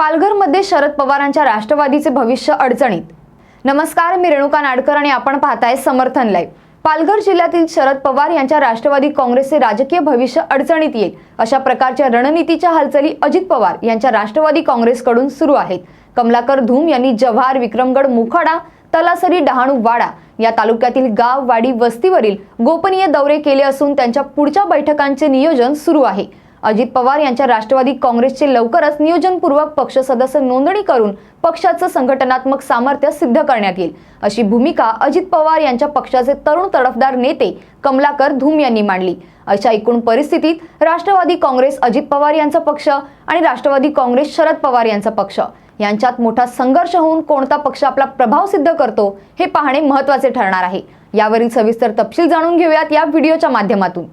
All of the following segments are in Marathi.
पालघरमध्ये शरद पवारांच्या राष्ट्रवादीचे भविष्य अडचणीत. नमस्कार मी रेणुका नाडकर आणि आपण पाहताय समर्थन लाईव्ह. पालघर जिल्ह्यातील शरद पवार यांच्या राष्ट्रवादी काँग्रेसचे राजकीय भविष्य अडचणीत येईल. अशा प्रकारच्या रणनीतीच्या हालचाली अजित पवार यांच्या राष्ट्रवादी काँग्रेसकडून सुरू आहेत. कमलाकर धूम यांनी जव्हार विक्रमगड मुखाडा तलासरी डहाणू वाडा या तालुक्यातील गाव वाडी वस्तीवरील गोपनीय दौरे केले असून त्यांच्या पुढच्या बैठकांचे नियोजन सुरू आहे. अजित पवार यांच्या राष्ट्रवादी काँग्रेसचे लवकरच नियोजनपूर्वक पक्ष सदस्य नोंदणी करून पक्षाचं संघटनात्मक सामर्थ्य सिद्ध करण्यात येईल. अशी भूमिका अजित पवार यांच्या पक्षाचे तरुण तडफदार नेते कमलाकर धूम यांनी मांडली. अशा एकूण परिस्थितीत राष्ट्रवादी काँग्रेस अजित पवार यांचा पक्ष आणि राष्ट्रवादी काँग्रेस शरद पवार यांचा पक्ष. यांच्यात मोठा संघर्ष होऊन कोणता पक्ष आपला प्रभाव सिद्ध करतो हे पाहणे महत्त्वाचे ठरणार आहे. यावरील सविस्तर तपशील जाणून घेऊयात या व्हिडिओच्या माध्यमातून.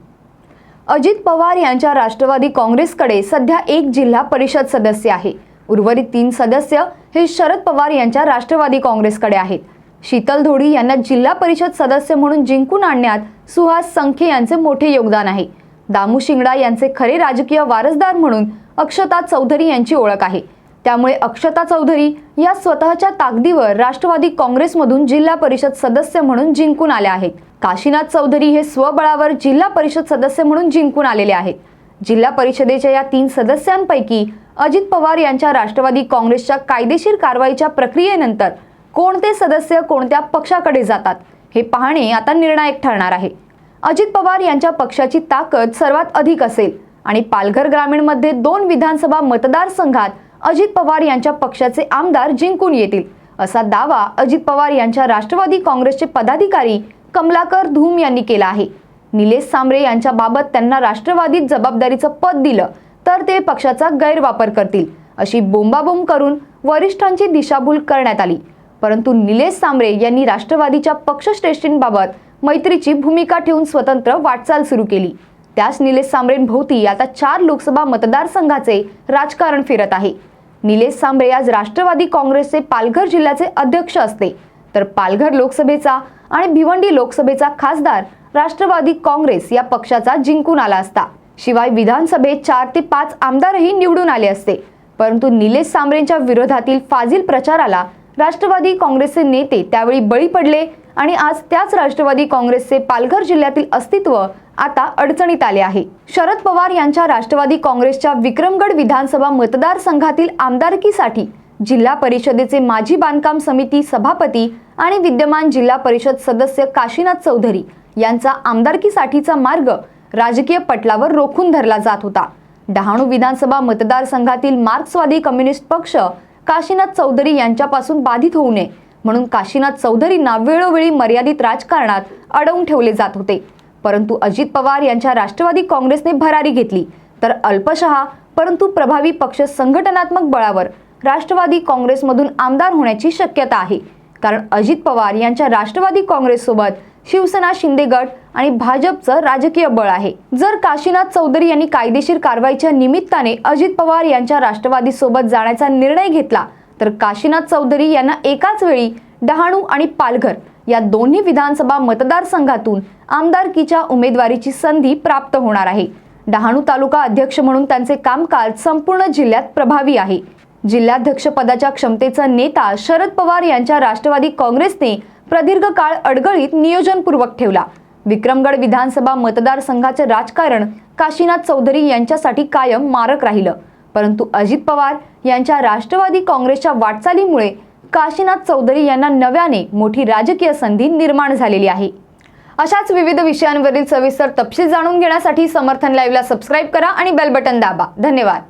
अजित पवार यांच्या राष्ट्रवादी काँग्रेसकडे सध्या एक जिल्हा परिषद सदस्य आहे. उर्वरित तीन सदस्य हे शरद पवार यांच्या राष्ट्रवादी काँग्रेसकडे आहेत. शीतल धोडी यांना जिल्हा परिषद सदस्य म्हणून जिंकून आणण्यात सुहास संखे यांचे मोठे योगदान आहे. दामू शिंगडा यांचे खरे राजकीय वारसदार म्हणून अक्षता चौधरी यांची ओळख आहे. त्यामुळे अक्षता चौधरी या स्वतःच्या ताकदीवर राष्ट्रवादी काँग्रेसमधून जिल्हा परिषद सदस्य म्हणून जिंकून आल्या आहेत. काशीनाथ चौधरी हे स्वबळावर जिल्हा परिषद सदस्य म्हणून जिंकून आलेले आहेत. जिल्हा परिषदेच्या या तीन सदस्यांपैकी अजित पवार यांच्या राष्ट्रवादी काँग्रेसच्या कायदेशीर कारवाईच्या प्रक्रियेनंतर कोणते सदस्य कोणत्या पक्षाकडे जातात हे पाहणे आता निर्णायक ठरणार आहे. अजित पवार यांच्या पक्षाची ताकद सर्वात अधिक असेल आणि पालघर ग्रामीणमध्ये दोन विधानसभा मतदारसंघात अजित पवार यांच्या पक्षाचे आमदार जिंकून येतील. असा दावा अजित पवार यांच्या राष्ट्रवादी काँग्रेसचे पदाधिकारी कमलाकर धूम यांनी केला आहे. निलेश सांबरे यांच्याबाबत त्यांना राष्ट्रवादीत जबाबदारीचं पद दिलं तर ते पक्षाचा गैरवापर करतील अशी बोंबाबोंब करून वरिष्ठांची दिशाभूल करण्यात आली. परंतु निलेश सांबरे यांनी राष्ट्रवादीच्या पक्षश्रेष्ठींबाबत मैत्रीची भूमिका ठेवून स्वतंत्र वाटचाल सुरू केली. त्याच निलेश सांबरेंभोवती आता चार लोकसभा मतदारसंघाचे राजकारण फिरत आहे. निलेश सांबरे आज राष्ट्रवादी काँग्रेसचे पालघर जिल्ह्याचे अध्यक्ष असते. तर पालघर लोकसभेचा आणि भिवंडी लोकसभेचा खासदार राष्ट्रवादी काँग्रेस या पक्षाचा जिंकून आला असता. शिवाय विधानसभेत चार ते पाच आमदारही निवडून आले असते. परंतु निलेश सांबरेंच्या विरोधातील फाजील प्रचाराला राष्ट्रवादी काँग्रेसचे नेते त्यावेळी बळी पडले आणि आज त्याच राष्ट्रवादी काँग्रेसचे पालघर जिल्ह्यातील अस्तित्व आता अडचणीत आले आहे. शरद पवार यांच्या राष्ट्रवादी काँग्रेसच्या विक्रमगड विधानसभा मतदारसंघातील आमदारकीसाठी जिल्हा परिषदेचे माजी बांधकाम समिती सभापती आणि विद्यमान जिल्हा परिषद सदस्य काशीनाथ चौधरी यांचा आमदारकीसाठीचा मार्ग राजकीय पटलावर रोखून धरला जात होता. डहाणू विधानसभा मतदारसंघातील मार्क्सवादी कम्युनिस्ट पक्ष काशीनाथ चौधरी यांच्यापासून बाधित होऊ नये म्हणून काशीनाथ चौधरींना वेळोवेळी मर्यादित राजकारणात अडवून ठेवले जात होते. परंतु अजित पवार यांच्या राष्ट्रवादी काँग्रेसने भरारी घेतली. तर अल्पशहा परंतु प्रभावी पक्ष संघटनात्मक बळावर राष्ट्रवादी काँग्रेसमधून आमदार होण्याची शक्यता आहे. कारण अजित पवार यांच्या राष्ट्रवादी काँग्रेससोबत शिवसेना शिंदे गट आणि भाजपचं राजकीय बळ आहे. जर काशीनाथ चौधरी यांनी कायदेशीर कारवाईच्या निमित्ताने अजित पवार यांच्या राष्ट्रवादी सोबत जाण्याचा निर्णय घेतला तर काशीनाथ चौधरी यांना एकाच वेळी डहाणू आणि पालघर या दोन्ही विधानसभा मतदारसंघातून आमदारकीच्या उमेदवारीची संधी प्राप्त होणार आहे. डहाणू तालुका अध्यक्ष म्हणून त्यांचे कामकाज संपूर्ण जिल्ह्यात प्रभावी आहे. जिल्हाध्यक्षपदाच्या क्षमतेचा नेता शरद पवार यांच्या राष्ट्रवादी काँग्रेसने प्रदीर्घ काळ अडगळीत नियोजनपूर्वक ठेवला. विक्रमगड विधानसभा मतदारसंघाचे राजकारण काशीनाथ चौधरी यांच्यासाठी कायम मारक राहिलं. परंतु अजित पवार यांच्या राष्ट्रवादी काँग्रेसच्या वाटचालीमुळे काशीनाथ चौधरी यांना नव्याने मोठी राजकीय संधी निर्माण झालेली आहे. अशाच विविध विषयांवरील सविस्तर तपशील जाणून घेण्यासाठी समर्थन लाईव्हला सबस्क्राईब करा आणि बेल बटन दाबा. धन्यवाद.